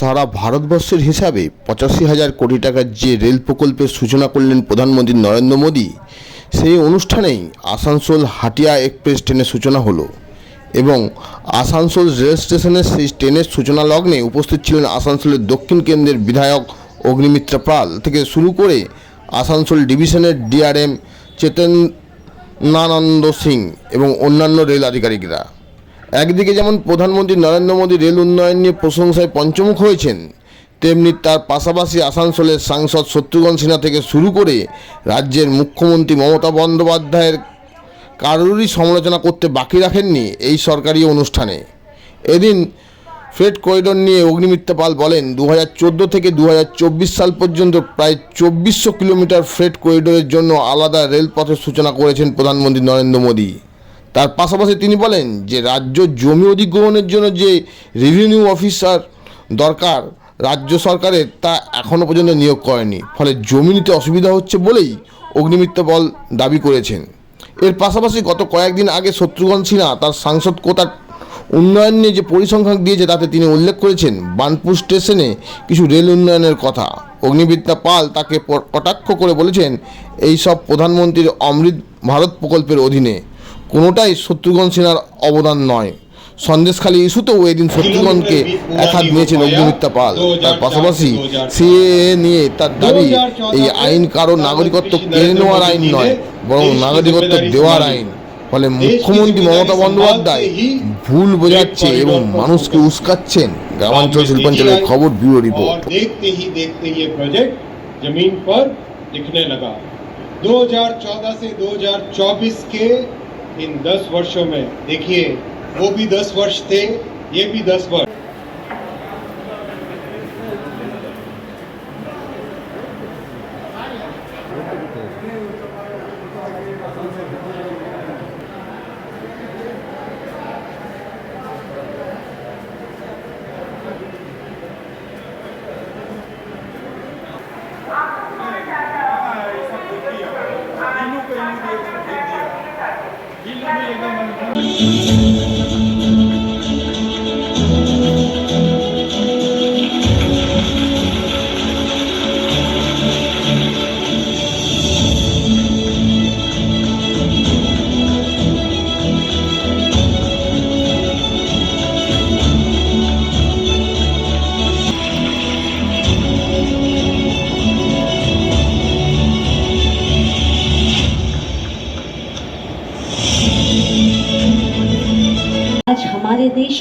সারা ভারতবর্ষের হিসাবে পঁচাশি হাজার কোটি টাকার যে রেল প্রকল্পের সূচনা করলেন প্রধানমন্ত্রী নরেন্দ্র মোদী, সেই অনুষ্ঠানেই আসানসোল হাটিয়া এক্সপ্রেস ট্রেনের সূচনা হলো এবং আসানসোল রেল স্টেশনের সেই ট্রেনের সূচনা লগ্নে উপস্থিত ছিলেন আসানসোলের দক্ষিণ কেন্দ্রের বিধায়ক অগ্নিমিত্রা পাল থেকে শুরু করে আসানসোল ডিভিশনের ডিআরএম চেতনানন্দ সিং এবং অন্যান্য রেল আধিকারিকরা। একদিকে যেমন প্রধানমন্ত্রী নরেন্দ্র মোদী রেল উন্নয়ন নিয়ে প্রশংসায় পঞ্চমুখ হয়েছেন, তেমনি তার পাশাপাশি আসানসোলের সাংসদ শত্রুঘ্ন সিনহা থেকে শুরু করে রাজ্যের মুখ্যমন্ত্রী মমতা বন্দ্যোপাধ্যায়ের কারোরই সমালোচনা করতে বাকি রাখেননি এই সরকারি অনুষ্ঠানে। এদিন ফ্রেড করিডোর নিয়ে অগ্নিমিত্রা পাল বলেন দু হাজার চোদ্দ থেকে দু হাজার চব্বিশ সাল পর্যন্ত প্রায় চব্বিশশো কিলোমিটার ফ্রেড করিডোরের জন্য আলাদা রেলপথের সূচনা করেছেন প্রধানমন্ত্রী নরেন্দ্র মোদী। তার পাশাপাশি তিনি বলেন যে রাজ্য জমি অধিগ্রহণের জন্য যে রেভিনিউ অফিসার দরকার রাজ্য সরকারের, তা এখনও পর্যন্ত নিয়োগ করেনি। ফলে জমি নিতে অসুবিধা হচ্ছে বলেই অগ্নিমিত্র বল দাবি করেছেন। এর পাশাপাশি গত কয়েকদিন আগে শত্রুঘ্ন সিনহা তার সাংসদ কোটার উন্নয়ন নিয়ে যে পরিসংখ্যান দিয়েছে, তাতে তিনি উল্লেখ করেছেন, বানপুর স্টেশনে কিছু রেল উন্নয়নের কথা। অগ্নিবিদ্যা পাল তাকে কটাক্ষ করে বলেছেন এই সব প্রধানমন্ত্রীর অমৃত ভারত প্রকল্পের অধীনে কোনোটাই শত্রুঘ্ন সিনহার অবদান নয় সন্দেশখালী ইস্যুতেও এদিন শত্রুঘ্নকে একহাত নিয়েছেন অগ্নিমিত্রা পাল তার পাশাপাশি সিএএ নিয়ে তার দাবি এই আইন কারো নাগরিকত্ব কেড়ে নেওয়ার আইন নয় বরং নাগরিকত্ব দেওয়ার আইন ফলে মুখ্যমন্ত্রী মমতা বন্দ্যোপাধ্যায় ভুল বোঝাচ্ছে এবং মানুষকে উস্কাচ্ছেন গ্রামাঞ্চল শিল্পাঞ্চলের খবর ব্যুরো রিপোর্ট और देखते ही देखते ये प्रोजेक्ट जमीन पर दिखने लगा 2014 से 2024 के इन 10 वर्षों में देखिए वो भी 10 वर्ष थे ये भी 10 वर्ष।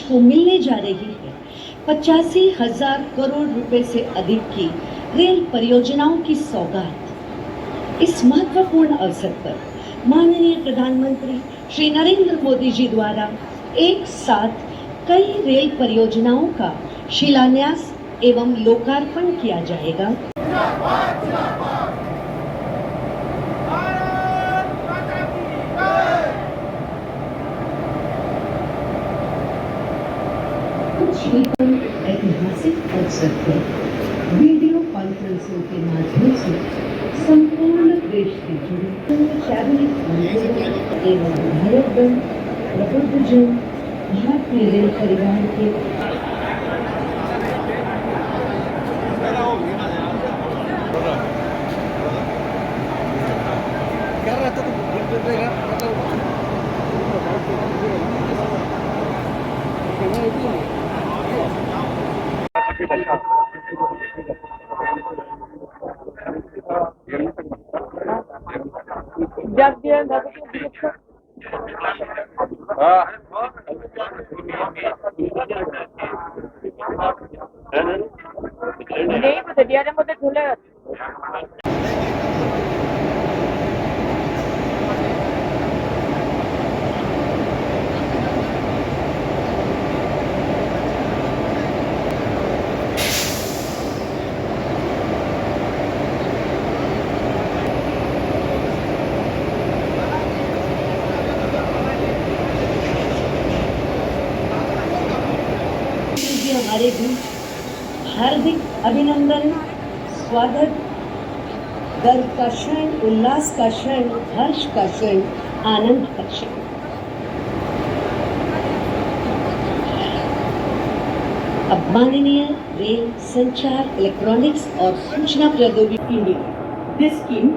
को मिलने जा रही है। पचासी हज़ार करोड़ रुपए से अधिक की रेल परियोजनाओं की सौगात। इस महत्वपूर्ण अवसर पर माननीय प्रधानमंत्री श्री नरेंद्र मोदी जी द्वारा एक साथ कई रेल परियोजनाओं का शिलान्यास एवं लोकार्पण किया जाएगा। ही पल ऐतिहासिक अवसर पर वीडियो कॉन्फ्रेंसिंग के माध्यम से संपूर्ण देश के जुड़े भारत मंत्री एवं भारतगण, प्रबुद्धजन, भारतीय रेल परिवार के उल्लास का क्षण हर्ष का क्षण आनंद का क्षण अब माननीय रेल संचार इलेक्ट्रॉनिक्स और सूचना प्रौद्योगिकी India. This scheme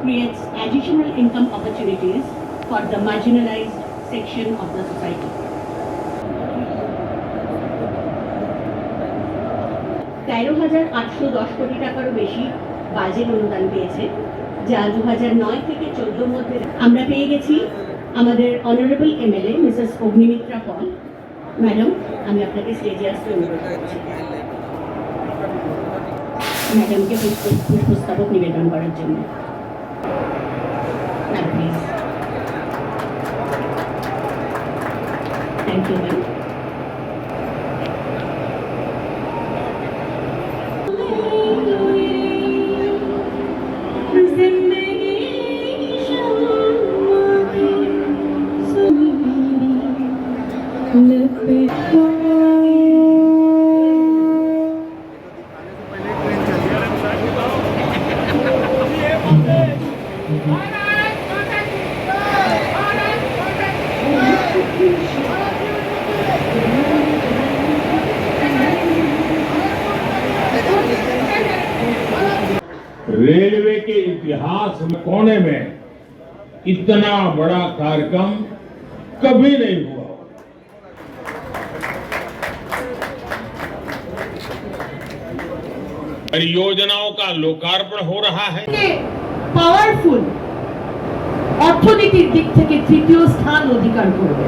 creates additional income opportunities for the marginalized section of the society. তেরো হাজার আটশো দশ কোটি টাকারও বেশি বাজেট অনুদান পেয়েছে যা দু হাজার নয় থেকে চোদ্দোর মধ্যে আমরা পেয়ে গেছি আমাদের honourable MLA Mrs Agnimitra Paul. Madam আমি আপনাকে স্টেজে আসতে অনুরোধ করছি। ম্যাডামকে পুষ্প- নিবেদন করার জন্য। থ্যাংক ইউ ম্যাম रेलवे के इतिहास में कोने में इतना बड़ा कार्यक्रम कभी नहीं हुआ परियोजनाओं का लोकार्पण हो रहा है পাওয়ারফুল অর্থনীতির দিক থেকে তৃতীয় স্থান অধিকার করবে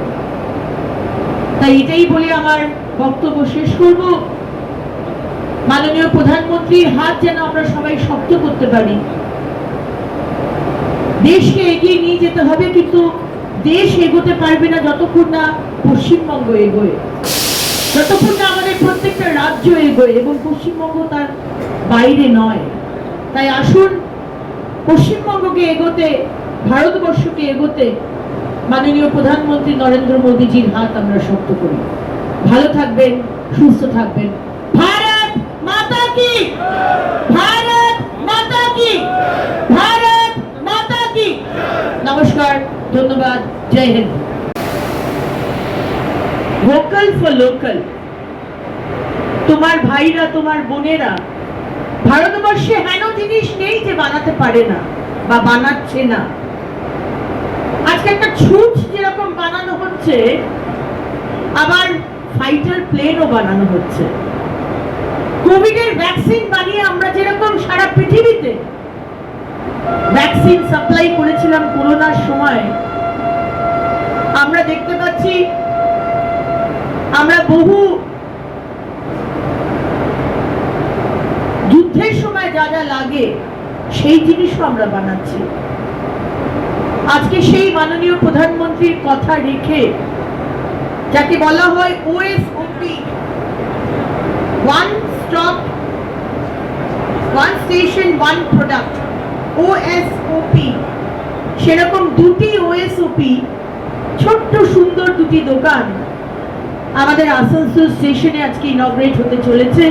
তাই এটাই বলে আমার বক্তব্য শেষ করব মাননীয় প্রধানমন্ত্রীর হাত যেন আমরা সবাই শক্ত করতে পারি। দেশকে এগিয়ে নিয়ে যেতে হবে, কিন্তু দেশ এগোতে পারবে না যতক্ষণ না পশ্চিমবঙ্গ এগোয়। যতক্ষণ না আমাদের প্রত্যেকটা রাজ্য এগোয় এবং পশ্চিমবঙ্গ তার বাইরে নয়। তাই আসুন, পশ্চিমবঙ্গকে এগোতে, ভারতবর্ষকে এগোতে মাননীয় প্রধানমন্ত্রী নরেন্দ্র মোদীজির হাত আমরা শক্ত করি। ভালো থাকবেন, সুস্থ থাকবেন। কি? ভারত মাতা কি? ভারত মাতা কি? নমস্কার, ধন্যবাদ, জয় হিন্দ। ভোকাল ফর লোকাল তোমার ভাইরা, তোমার বোনেরা, ভারতবর্ষে হেন জিনিস নেই যে বানাতে পারে না বা বানাচ্ছে না। আজকে একটা ছুট যেরকম বানানো হচ্ছে, আবার ফাইটার প্লেনও বানানো হচ্ছে। কোভিড এর ভ্যাকসিন বানিয়ে আমরা যেরকম সারা পৃথিবীতে ভ্যাকসিন সাপ্লাই করেছিলাম করোনার সময়, আমরা দেখতে পাচ্ছি আমরা বহু যুদ্ধের সময় যা যা লাগে, সেই জিনিসও আমরা বানাচ্ছি। আজকে সেই মাননীয় প্রধানমন্ত্রীর কথা রেখে যাকে বলা হয় OSOP one stop one station one product OSOP সেরকম দুটি ওএসওপি ছোট্ট সুন্দর দুটি দোকান আমাদের আসানসোল স্টেশনে আজকে ইনগ্রেট হতে চলেছে,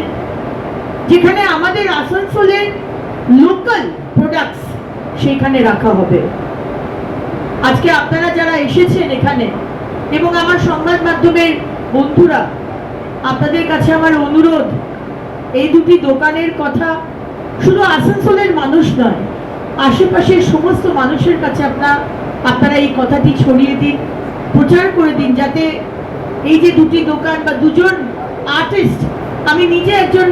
যেখানে আমাদের আসানসোলের লোকাল প্রোডাক্টস সেখানে রাখা হবে। আজকে আপনারা যারা এসেছেন এখানে, এবং আমার সংবাদ মাধ্যমের বন্ধুরা, আপনাদের কাছে আমার অনুরোধ এই দুটি দোকানের কথা শুধু আসানসোলের মানুষ নয়, আশেপাশের সমস্ত মানুষের কাছে আপনার আপনারা এই কথাটি ছড়িয়ে দিন, প্রচার করে দিন, যাতে এই যে দুটি দোকান বা দুজন আর্টিস্ট আমি নিজে একজন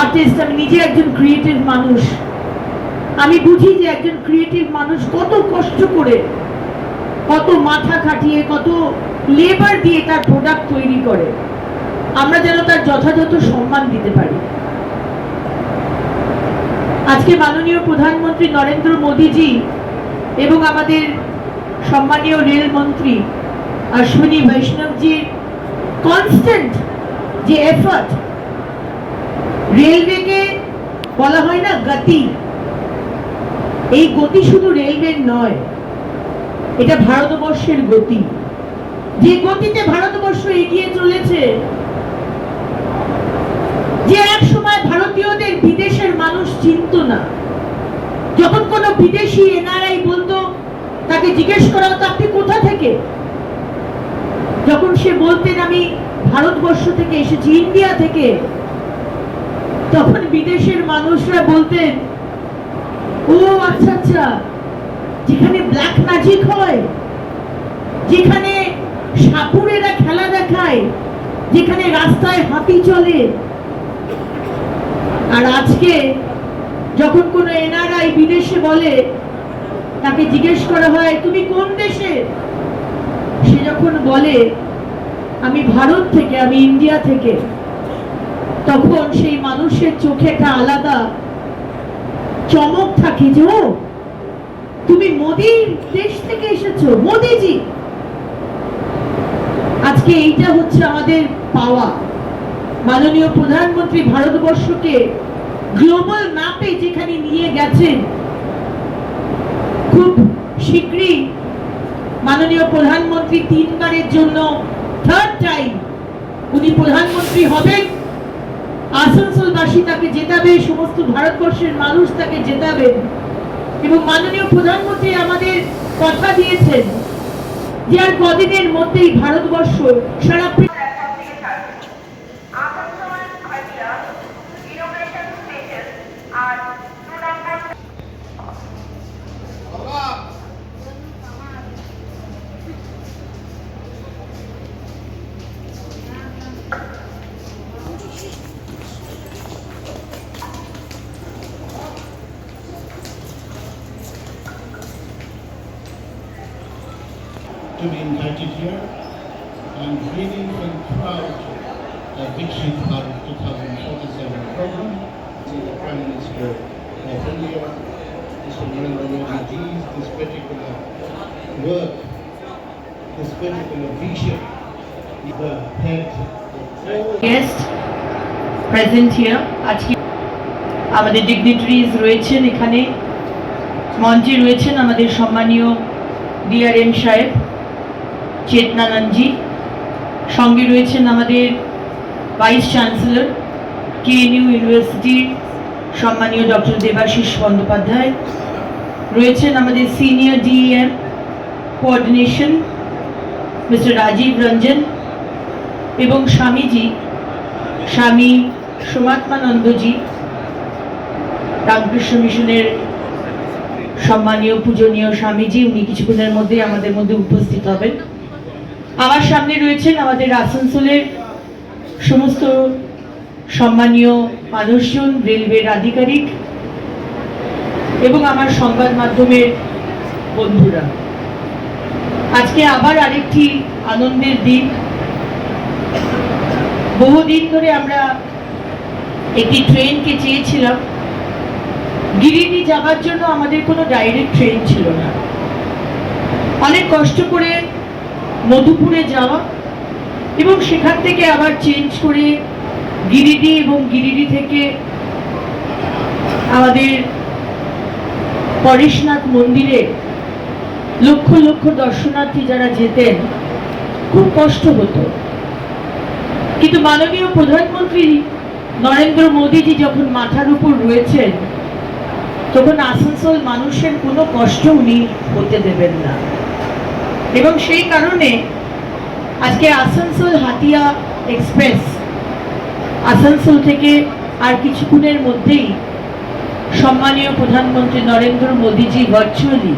আর্টিস্ট আমি নিজে একজন ক্রিয়েটিভ মানুষ। আমি বুঝি যে একজন ক্রিয়েটিভ মানুষ কত কষ্ট করে, কত মাথা খাটিয়ে, কত লেবার দিয়ে তার প্রোডাক্ট তৈরি করে। আমরা যেন তার যথাযথ সম্মান দিতে পারি। আজকে মাননীয় প্রধানমন্ত্রী নরেন্দ্র মোদীজি এবং আমাদের সম্মানীয় রেলমন্ত্রী অশ্বিনী বৈষ্ণবজির কনস্ট্যান্ট যে এফর্ট রেলওয়েকে বলা হয় না গতি, এই গতি শুধু রেলওয়ের নয়, এটা ভারতবর্ষের গতি। যে গতিতে ভারতবর্ষ এগিয়ে চলেছে যে এক সময় ভারতীয়দের বিদেশের মানুষ চিনত না। যখন কোনো বিদেশি এনআরআই বলতো, তাকে জিজ্ঞেস করা হতো, আপনি কোথা থেকে? যখন সে বলতেন, আমি ভারতবর্ষ থেকে এসেছি, ইন্ডিয়া থেকে। তখন বিদেশের মানুষরা বলতেন, ও আচ্ছা আচ্ছা যেখানে ব্ল্যাক ম্যাজিক হয়, যেখানে সাপুরেরা খেলা দেখায়, যেখানে রাস্তায় হাতি চলে আর আজকে যখন কোনো এনআরআই বিদেশে বলে, তাকে জিজ্ঞেস করা হয়, তুমি কোন দেশে? সে যখন বলে, আমি ভারত থেকে, আমি ইন্ডিয়া থেকে। তখন সেই মানুষের চোখে একটা আলাদা চমক থাকে যে, ও, তুমি মোদির দেশ থেকে এসেছ, মোদিজি! আজকে এইটা হচ্ছে আমাদের পাওয়া। মাননীয় প্রধানমন্ত্রী ভারতবর্ষকে গ্লোবাল ম্যাপে যেখানে নিয়ে গেছেন, খুব শীঘ্রই মাননীয় প্রধানমন্ত্রী তিনবারের জন্য থার্ড টাইম উনি প্রধানমন্ত্রী হবেন। আসানসোলবাসী তাকে জেতাবে, সমস্ত ভারতবর্ষের মানুষ তাকে জেতাবেন এবং মাননীয় প্রধানমন্ত্রী আমাদের কথা দিয়েছেন যে আর কদিনের মধ্যেই ভারতবর্ষ সারা invited here. I'm really proud of Vikshit Bharat 2047 program. The Prime Minister of India, Mr. Narendra Modi this particular work, this particular vision, the head of all guest present here আজকে আমাদের ডিগনিটারিজ রয়েছেন এখানে মঞ্চে রয়েছেন আমাদের সম্মানীয় DRM সাহেব চেতনানন্দজি। সঙ্গে রয়েছেন আমাদের ভাইস চ্যান্সেলর, কেএনইউ ইউনিভার্সিটির সম্মানীয় ডক্টর দেবাশিস বন্দ্যোপাধ্যায়। রয়েছেন আমাদের senior DM coordination, mister Rajib Ranjan এবং স্বামীজি, স্বামী সোমাত্মানন্দজি, রামকৃষ্ণ মিশনের সম্মানীয়, পূজনীয় স্বামীজি, উনি কিছুক্ষণের মধ্যেই আমাদের মধ্যে উপস্থিত হবেন। আমার সামনে রয়েছেন আমাদের আসানসোলের সমস্ত সম্মানীয় মানুষজন, রেলওয়ের আধিকারিক এবং আমার সংবাদ মাধ্যমের বন্ধুরা। আজকে আবার আরেকটি আনন্দের দিন। বহুদিন ধরে আমরা একটি ট্রেনকে চেয়েছিলাম। গিরিডি যাওয়ার জন্য আমাদের কোনো ডাইরেক্ট ট্রেন ছিল না। অনেক কষ্ট করে মধুপুরে যাওয়া এবং সেখান থেকে আবার চেঞ্জ করে গিরিডি এবং গিরিডি থেকে আমাদের পরেশনাথ মন্দিরে লক্ষ লক্ষ দর্শনার্থী যারা যেতেন, খুব কষ্ট হতো। কিন্তু মাননীয় প্রধানমন্ত্রী নরেন্দ্র মোদীজি যখন মাথার উপর রয়েছেন, তখন আসানসোল মানুষের কোনো কষ্ট উনি হতে দেবেন না। এবং সেই কারণে আজকে আসানসোল হাতিয়া এক্সপ্রেস আসানসোল থেকে আর কিছুক্ষণের মধ্যেই সম্মানীয় প্রধানমন্ত্রী নরেন্দ্র মোদীজি ভার্চুয়ালি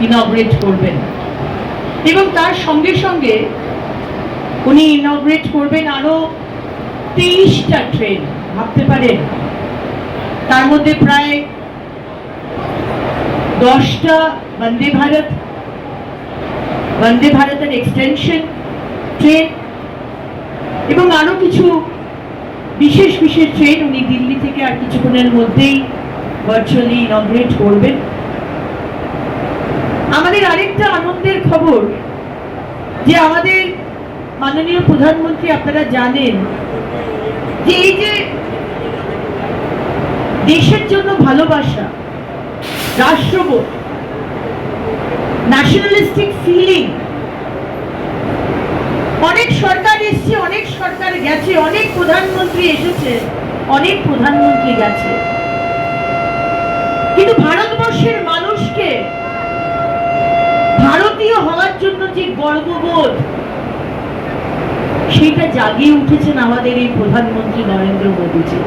ইনগ্রেট করবেন। এবং তার সঙ্গে সঙ্গে উনি ইনগ্রেট করবেন আরও তেইশটা ট্রেন ভাবতে পারেন? তার মধ্যে প্রায় দশটা বন্দে ভারত বন্দে ভারতের এক্সটেনশন ট্রেন এবং আরও কিছু বিশেষ বিশেষ ট্রেন উনি দিল্লি থেকে আর কিছুক্ষণের মধ্যেই ভার্চুয়ালি ইনগ্রেট করবেন। আমাদের আরেকটা আনন্দের খবর, যে আমাদের মাননীয় প্রধানমন্ত্রী আপনারা জানেন যে এই যে দেশের জন্য ভালোবাসা, রাষ্ট্রবোধ ন্যাশনালিস্টিক ফিলিং অনেক সরকার এসছে, অনেক সরকার গেছে, অনেক প্রধানমন্ত্রী এসেছে, অনেক প্রধানমন্ত্রী গেছে। কিন্তু ভারতবর্ষের মানুষকে ভারতীয় হওয়ার জন্য যে গর্ববোধ, সেইটা জাগিয়ে উঠেছেন আমাদের এই প্রধানমন্ত্রী নরেন্দ্র মোদীজি।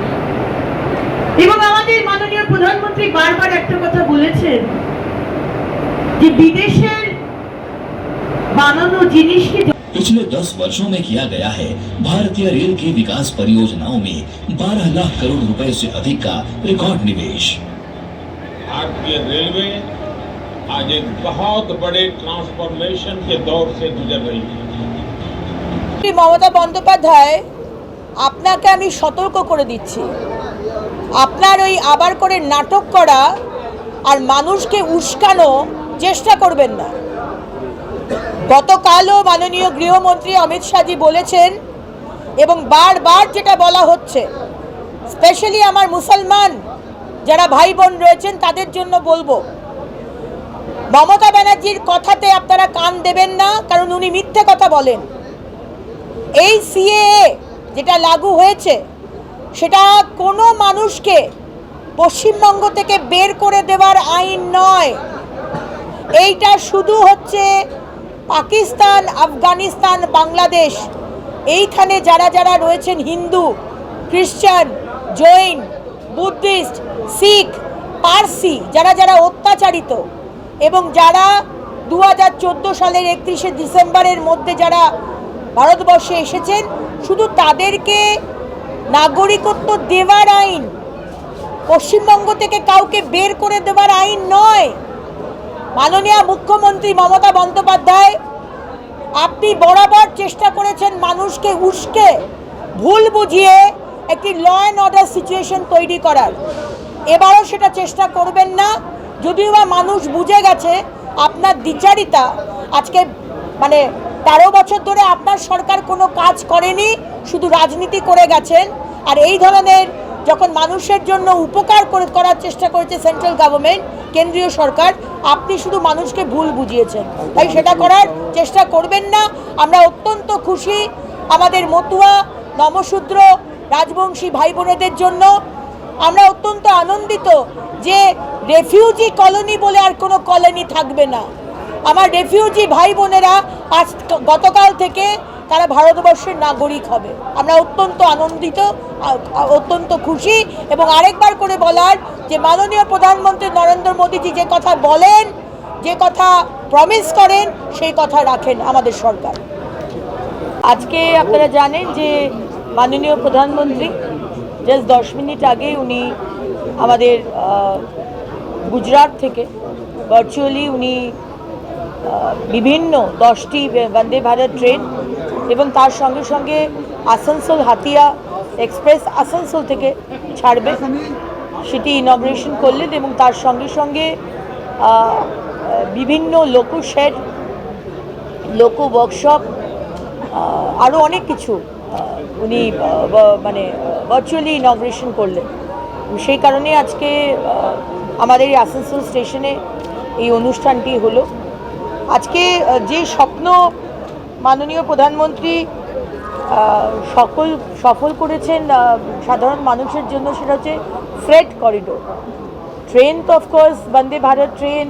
এবং আমাদের মাননীয় প্রধানমন্ত্রী বারবার একটা কথা বলেছেন যে বিদেশের বানানো জিনিসকে पिछले 10 वर्षों में किया गया है भारतीय रेल की विकास परियोजनाओं में 12 लाख करोड़ रुपए से अधिक का रिकॉर्ड निवेश भारतीय रेलवे आज एक बहुत बड़े ट्रांसफॉर्मेशन के दौर से गुजर रही है শ্রী মমতা বন্দ্যোপাধ্যায় আপনাকে আমি সতর্ক করে দিচ্ছি আপনার ওই আবার করে নাটক করা আর মানুষকে উস্কানো চেষ্টা করবেন না। গতকালও মাননীয় গৃহমন্ত্রী অমিত শাহজি বলেছেন এবং বারবার যেটা বলা হচ্ছে, স্পেশালি আমার মুসলমান যারা ভাই বোন রয়েছেন তাদের জন্য বলব, মমতা ব্যানার্জির কথাতে আপনারা কান দেবেন না, কারণ উনি মিথ্যে কথা বলেন। এই সিএএ যেটা লাগু হয়েছে, সেটা কোনো মানুষকে পশ্চিমবঙ্গ থেকে বের করে দেওয়ার আইন নয়। এইটা শুধু হচ্ছে পাকিস্তান, আফগানিস্তান, বাংলাদেশ। এইখানে যারা যারা রয়েছেন হিন্দু খ্রিস্টান জৈন, বুদ্ধিস্ট, শিখ, পার্সি, যারা যারা অত্যাচারিত এবং যারা দু হাজার চোদ্দ সালের একত্রিশে ডিসেম্বরের মধ্যে যারা ভারতবর্ষে এসেছেন, শুধু তাদেরকে নাগরিকত্ব দেওয়ার আইন, পশ্চিমবঙ্গ থেকে কাউকে বের করে দেওয়ার আইন নয়। মাননীয় মুখ্যমন্ত্রী মমতা বন্দ্যোপাধ্যায়, আপনি বরাবর চেষ্টা করেছেন মানুষকে উস্কে ভুল বুঝিয়ে একটি ল অ্যান্ড অর্ডার সিচুয়েশন তৈরি করার। এবারও সেটা চেষ্টা করবেন না। যদিও বা মানুষ বুঝে গেছে আপনার দ্বিচারিতা, আজকে মানে তেরো বছর ধরে আপনার সরকার কোনো কাজ করেনি, শুধু রাজনীতি করে গেছেন। আর এই ধরনের যখন মানুষের জন্য উপকার করে করার চেষ্টা করেছে সেন্ট্রাল গভর্নমেন্ট, কেন্দ্রীয় সরকার, আপনি শুধু মানুষকে ভুল বুঝিয়েছেন। তাই সেটা করার চেষ্টা করবেন না। আমরা অত্যন্ত খুশি আমাদের মতুয়া, নমশূদ্র, রাজবংশী ভাই বোনেদের জন্য। আমরা অত্যন্ত আনন্দিত যে রেফিউজি কলোনি বলে আর কোনো কলোনি থাকবে না। আমার রেফিউজি ভাই বোনেরা আজ গতকাল থেকে তারা ভারতবর্ষের নাগরিক হবে। আমরা অত্যন্ত আনন্দিত অত্যন্ত খুশি এবং আরেকবার করে বলার যে মাননীয় প্রধানমন্ত্রী নরেন্দ্র মোদীজি যে কথা বলেন, যে কথা প্রমিস করেন, সেই কথা রাখেন আমাদের সরকার। আজকে আপনারা জানেন যে মাননীয় প্রধানমন্ত্রী জাস্ট দশ মিনিট আগে উনি আমাদের গুজরাট থেকে ভার্চুয়ালি উনি বিভিন্ন দশটি বন্দে ভারত ট্রেন এবং তার সঙ্গে সঙ্গে আসানসোল হাতিয়া এক্সপ্রেস আসানসোল থেকে ছাড়বে। সেটি ইনগ্রেশন করলেন এবং তার সঙ্গে সঙ্গে বিভিন্ন লোকো শেড লোকো ওয়ার্কশপ আরও অনেক কিছু উনি মানে ভার্চুয়ালি ইনগ্রেশন করলেন। সেই কারণে আজকে আমাদের এই আসানসোল স্টেশনে এই অনুষ্ঠানটি হলো। আজকে যে স্বপ্ন মাননীয় প্রধানমন্ত্রী সকল, সফল করেছেন সাধারণ মানুষের জন্য, সেটা হচ্ছে ফ্রেড করিডোর ট্রেন তো of course Vande Bharat train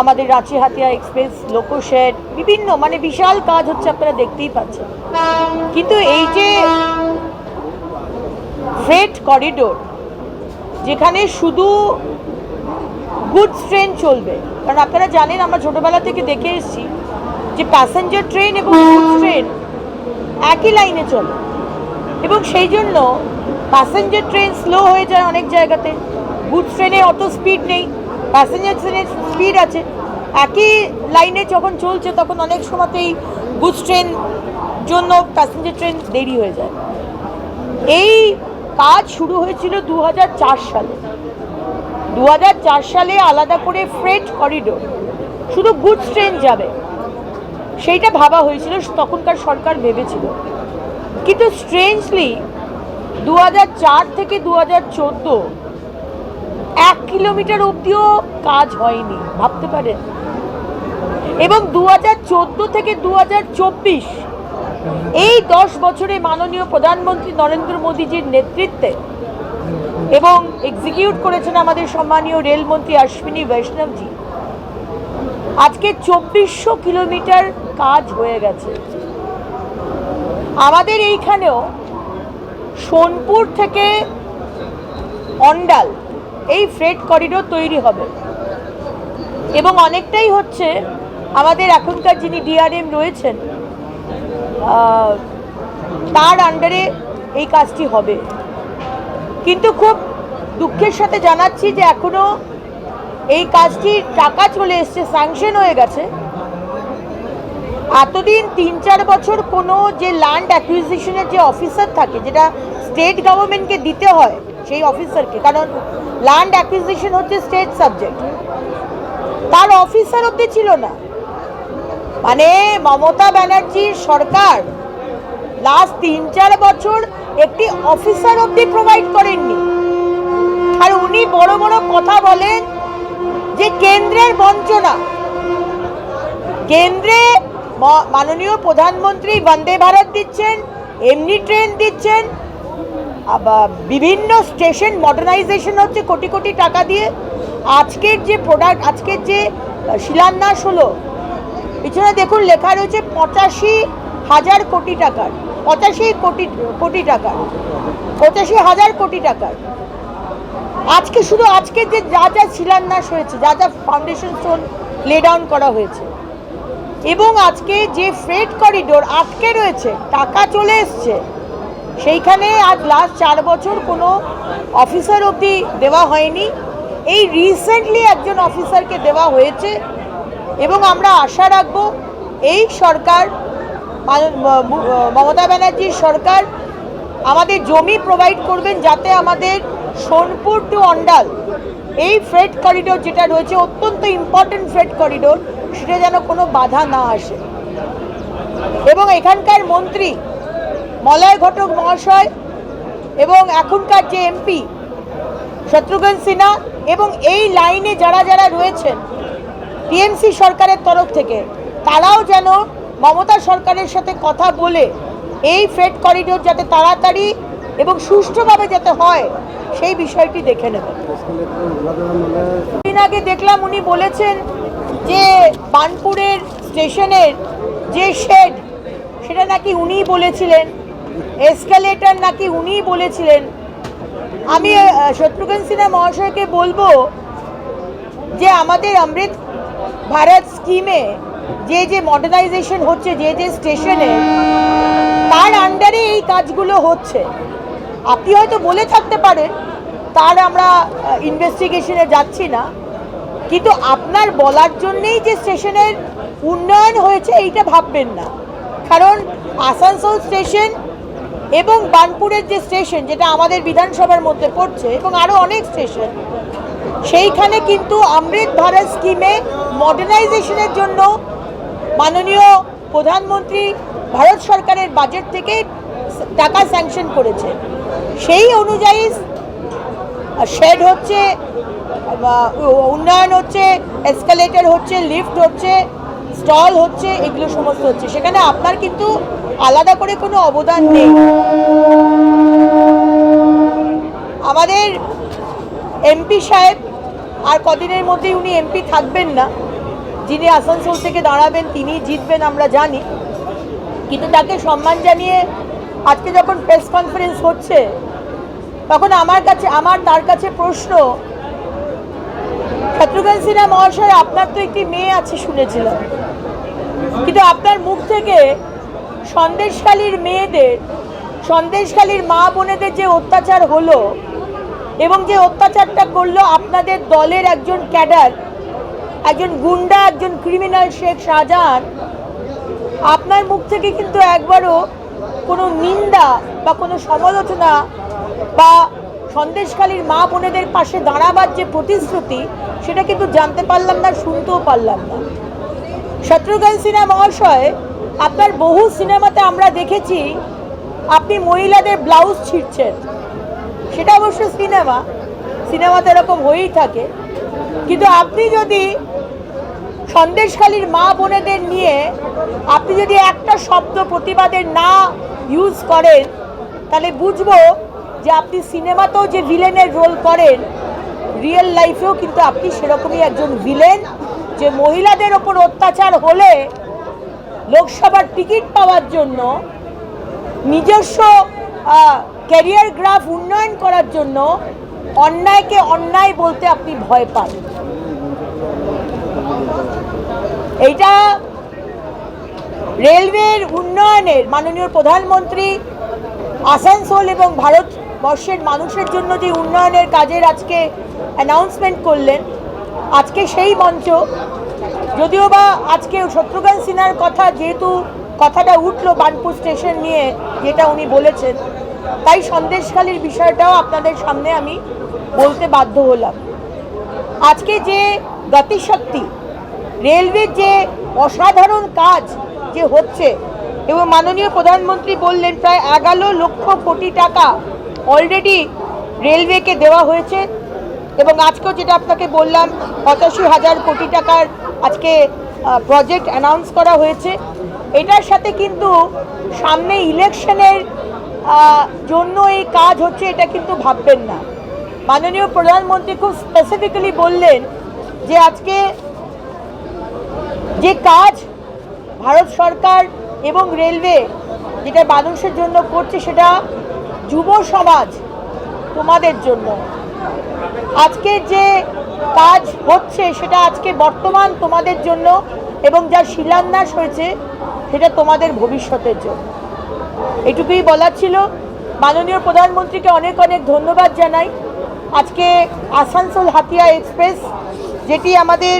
আমাদের Ranchi Hatia express loco shed বিভিন্ন মানে বিশাল কাজ হচ্ছে আপনারা দেখতেই পাচ্ছেন। কিন্তু এই যে ফ্রেড করিডোর যেখানে শুধু গুডস ট্রেন চলবে। কারণ আপনারা জানেন, আমরা ছোটবেলা থেকে দেখে এসেছি যে প্যাসেঞ্জার ট্রেন এবং গুডস ট্রেন একই লাইনে চলে। এবং সেই জন্য প্যাসেঞ্জার ট্রেন স্লো হয়ে যায় অনেক জায়গাতে। গুডস ট্রেনে অত স্পিড নেই। প্যাসেঞ্জার ট্রেনের স্পিড আছে। একই লাইনে যখন চলছে, তখন অনেক সময়তেই গুডস ট্রেন জন্য প্যাসেঞ্জার ট্রেন দেরি হয়ে যায়। এই কাজ শুরু হয়েছিল দু হাজার চার সালে। দু হাজার চার সালে আলাদা করে ফ্রেট করিডোর, শুধু গুডস ট্রেন যাবে। সেইটা ভাবা হয়েছিল, তখনকার সরকার ভেবেছিল। কিন্তু স্ট্রেঞ্জলি দু থেকে দু হাজার এক কিলোমিটার অবধিও কাজ হয়নি, ভাবতে পারেন। এবং দু হাজার চোদ্দ থেকে দু হাজার চব্বিশ, এই দশ বছরে মাননীয় প্রধানমন্ত্রী নরেন্দ্র মোদীজির নেতৃত্বে এবং এক্সিকিউট করেছেন আমাদের সম্মানীয় রেলমন্ত্রী অশ্বিনী বৈষ্ণবজি। আজকে চব্বিশশো কিলোমিটার কাজ হয়ে গেছে। আমাদের এইখানেও সোনপুর থেকে অন্ডাল, এই ফ্রেড করিডোর তৈরি হবে। এবং অনেকটাই হচ্ছে আমাদের এখনকার যিনি ডিআরএম রয়েছেন তার আন্ডারে এই কাজটি হবে। কিন্তু খুব দুঃখের সাথে জানাচ্ছি যে এখনও এই কাজটির টাকা চলে এসছে স্যাংশন হয়ে গেছে। এতদিন তিন চার বছর কোনো যে ল্যান্ড অ্যাকুইজিশনের যে অফিসার থাকে, যেটা স্টেট গভর্নমেন্টকে দিতে হয় সেই অফিসারকে কারণ ল্যান্ড অ্যাকুইজিশন হচ্ছে স্টেট সাবজেক্ট তার অফিসার অব্দি ছিল না। মানে মমতা ব্যানার্জির সরকার লাস্ট তিন চার বছর একটি অফিসার অব্দি প্রোভাইড করেননি। আর উনি বড় বড় কথা বলেন যে কেন্দ্রের বঞ্চনা। কেন্দ্রে মাননীয় প্রধানমন্ত্রী বন্দে ভারত দিচ্ছেন, এমনি ট্রেন দিচ্ছেন বিভিন্ন স্টেশন মডার্নাইজেশন হচ্ছে কোটি কোটি টাকা দিয়ে। আজকের যে প্রোডাক্ট আজকের যে শিলান্যাস হলো, পিছনে দেখুন লেখা রয়েছে পঁচাশি হাজার কোটি টাকার। পঁচাশি কোটি কোটি টাকার, পঁচাশি হাজার কোটি টাকার। আজকে শুধু আজকে যে যা যা শিলান্যাস হয়েছে, যা যা ফাউন্ডেশন স্টোন লে ডাউন করা হয়েছে, এবং আজকে যে ফ্রেড করিডোর আটকে রয়েছে, টাকা চলে এসছে, সেইখানে আজ লাস্ট চার বছর কোনো অফিসার অবধি দেওয়া হয়নি। এই রিসেন্টলি একজন অফিসারকে দেওয়া হয়েছে, এবং আমরা আশা রাখব এই সরকার মমতা ব্যানার্জির সরকার আমাদের জমি প্রোভাইড করবেন যাতে আমাদের সোনপুর টু অন্ডাল, এই ফ্রেড করিডোর যেটা রয়েছে, অত্যন্ত ইম্পর্টেন্ট ফ্রেড করিডোর সেটা যেন কোনো বাধা না আসে। এবং এখানকার মন্ত্রী, মলয় ঘটক মহাশয় এবং এখনকার যে এমপি শত্রুঘ্ন সিনহা এবং এই লাইনে যারা যারা রয়েছেন টিএমসি সরকারের তরফ থেকে, তারাও যেন মমতা সরকারের সাথে কথা বলে এই ফ্রেড করিডোর যাতে তাড়াতাড়ি এবং সুষ্ঠুভাবে যাতে হয়, সেই বিষয়টি দেখে নেবেন আগে দেখলাম উনি বলেছেন যে বানপুরের স্টেশনের যে শেড, সেটা নাকি উনিই বলেছিলেন, এসকালেটার নাকি উনিই বলেছিলেন। আমি শত্রুঘ্ন সিনহা মহাশয়কে বলব যে আমাদের অমৃত ভারত স্কিমে যে যে মডার্নাইজেশন হচ্ছে, যে যে স্টেশনে তার আন্ডারে এই কাজগুলো হচ্ছে। আপনি হয়তো বলে থাকতে পারেন, তার আমরা ইনভেস্টিগেশনে যাচ্ছি না, কিন্তু আপনার বলার জন্যেই যে স্টেশনের উন্নয়ন হয়েছে, এইটা ভাববেন না। কারণ আসানসোল স্টেশন এবং বানপুরের যে স্টেশন যেটা আমাদের বিধানসভার মধ্যে পড়ছে, এবং আরও অনেক স্টেশন সেইখানে কিন্তু অমৃত ভারত স্কিমে মডার্নাইজেশনের জন্য মাননীয় প্রধানমন্ত্রী ভারত সরকারের বাজেট থেকে টাকা স্যাংশন করেছে। সেই অনুযায়ী শেড হচ্ছে উন্নয়ন হচ্ছে এসকালেটর হচ্ছে লিফট হচ্ছে স্টল হচ্ছে, এগুলো সমস্ত হচ্ছে। সেখানে আপনার কিন্তু আলাদা করে কোনো অবদান নেই। আমাদের এমপি সাহেব, আর কদিনের মধ্যেই উনি এমপি থাকবেন না যিনি আসানসোল থেকে দাঁড়াবেন তিনি জিতবেন, আমরা জানি। কিন্তু তাকে সম্মান জানিয়ে আজকে যখন প্রেস কনফারেন্স হচ্ছে, তখন আমার কাছে, আমার, তার কাছে প্রশ্ন, শত্রুঘ্ন সিনহা মহাশয়, আপনার তো একটি মেয়ে আছে শুনেছিলাম। কিন্তু আপনার মুখ থেকে সন্দেশখালীর মেয়েদের, সন্দেশখালীর মা বোনেদের যে অত্যাচার হলো, এবং যে অত্যাচারটা করল আপনাদের দলের একজন ক্যাডার একজন গুন্ডা, একজন ক্রিমিনাল শেখ শাহজাহান, আপনার মুখ থেকে কিন্তু একবারও কোনো নিন্দা বা কোনো সমালোচনা বা সন্দেশখালীর মা বোনেদের পাশে দাঁড়াবার যে প্রতিশ্রুতি, সেটা কিন্তু জানতে পারলাম না, শুনতেও পারলাম না। শত্রুঘ্ন সিনহা মহাশয়, আপনার বহু সিনেমাতে আমরা দেখেছি, আপনি মহিলাদের ব্লাউজ ছিঁড়ছেন। সেটা অবশ্য সিনেমা, সিনেমাতে এরকম হয়েই থাকে। কিন্তু আপনি যদি সন্দেশখালীর মা বোনেদের নিয়ে আপনি যদি একটা শব্দ প্রতিবাদের না ইউজ করেন, তাহলে বুঝব যে আপনি সিনেমাতেও যে ভিলেনের রোল করেন রিয়েল লাইফেও কিন্তু আপনি সেরকমই একজন ভিলেন যে মহিলাদের ওপর অত্যাচার হলে লোকসভার টিকিট পাওয়ার জন্য, নিজস্ব ক্যারিয়ার গ্রাফ উন্নয়ন করার জন্য অন্যায়কে অন্যায় বলতে আপনি ভয় পান। এইটা রেলওয়ের উন্নয়নের মাননীয় প্রধানমন্ত্রী আসানসোল এবং ভারতবর্ষের মানুষের জন্য যে উন্নয়নের কাজের আজকে অ্যানাউন্সমেন্ট করলেন, আজকে সেই মঞ্চ। যদিও বা আজকে শত্রুঘ্ন সিনহার কথা, যেহেতু কথাটা উঠল বানপুর স্টেশন নিয়ে, যেটা উনি বলেছেন, তাই সন্দেশখালির বিষয়টাও আপনাদের সামনে আমি বলতে বাধ্য হলাম। আজকে যে গতিশক্তি রেলওয়ের যে অসাধারণ কাজ যে হচ্ছে, এবং মাননীয় প্রধানমন্ত্রী বললেন প্রায় এগারো লক্ষ কোটি টাকা অলরেডি রেলওয়েকে দেওয়া হয়েছে, এবং আজকেও যেটা আপনাকে বললাম, পঁচাশি হাজার কোটি টাকার আজকে প্রজেক্ট অ্যানাউন্স করা হয়েছে। এটার সাথে কিন্তু সামনে ইলেকশনের জন্য এই কাজ হচ্ছে এটা কিন্তু ভাববেন না। মাননীয় প্রধানমন্ত্রী খুব স্পেসিফিক্যালি বললেন যে আজকে যে কাজ ভারত সরকার এবং রেলওয়ে যেটা মানুষের জন্য করছে সেটা যুব সমাজ তোমাদের জন্য। আজকে যে কাজ হচ্ছে সেটা আজকে বর্তমান তোমাদের জন্য এবং যা শিলান্যাস হয়েছে সেটা তোমাদের ভবিষ্যতের জন্য। এটুকুই বলার ছিল। মাননীয় প্রধানমন্ত্রীকে অনেক অনেক ধন্যবাদ জানাই। আজকে আসানসোল হাতিয়া এক্সপ্রেস, যেটি আমাদের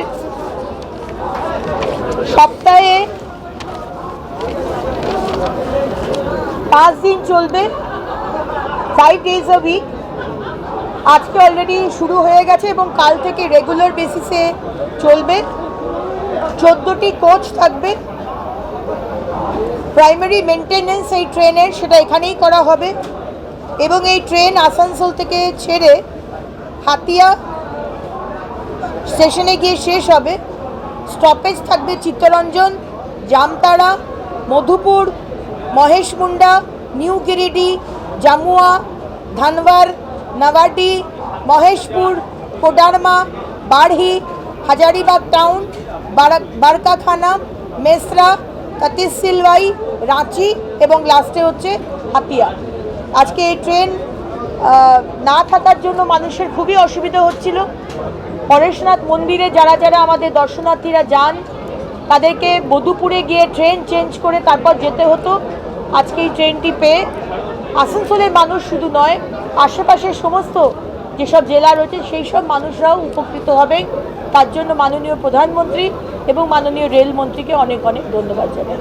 সপ্তাহে পাঁচ দিন চলবে ফাইভ ডেজ অ উইক আজকে অলরেডি শুরু হয়ে গেছে এবং কাল থেকে রেগুলার বেসিসে চলবে। চোদ্দোটি কোচ থাকবে। প্রাইমারি মেনটেনেন্স এই ট্রেনের সেটা এখানেই করা হবে। এবং এই ট্রেন আসানসোল থেকে ছেড়ে হাতিয়া স্টেশনে গিয়ে শেষ হবে। স্টপেজ থাকবে চিত্তরঞ্জন জামতারা মধুপুর মহেশমুন্ডা নিউ গিরিডি, জামুয়া ধানবার নবাডি মহেশপুর, কোডারমা, বাড়হি, হাজারিবাগ টাউন বারকাখানা, মেসরা, কাতিসিলওয়াই, রাঁচি এবং লাস্টে হচ্ছে হাতিয়া। আজকে এই ট্রেন না থাকার জন্য মানুষের খুবই অসুবিধা হচ্ছিল। পরেশনাথ মন্দিরে যারা যারা আমাদের দর্শনার্থীরা যান, তাদেরকে মধুপুরে গিয়ে ট্রেন চেঞ্জ করে তারপর যেতে হতো। আজকে এই ট্রেনটি পেয়ে আসানসোলের মানুষ শুধু নয়, আশেপাশের সমস্ত যেসব জেলা রয়েছে, সেই সব মানুষরাও উপকৃত হবে তার জন্য মাননীয় প্রধানমন্ত্রী এবং মাননীয় রেলমন্ত্রীকে অনেক অনেক ধন্যবাদ জানাই।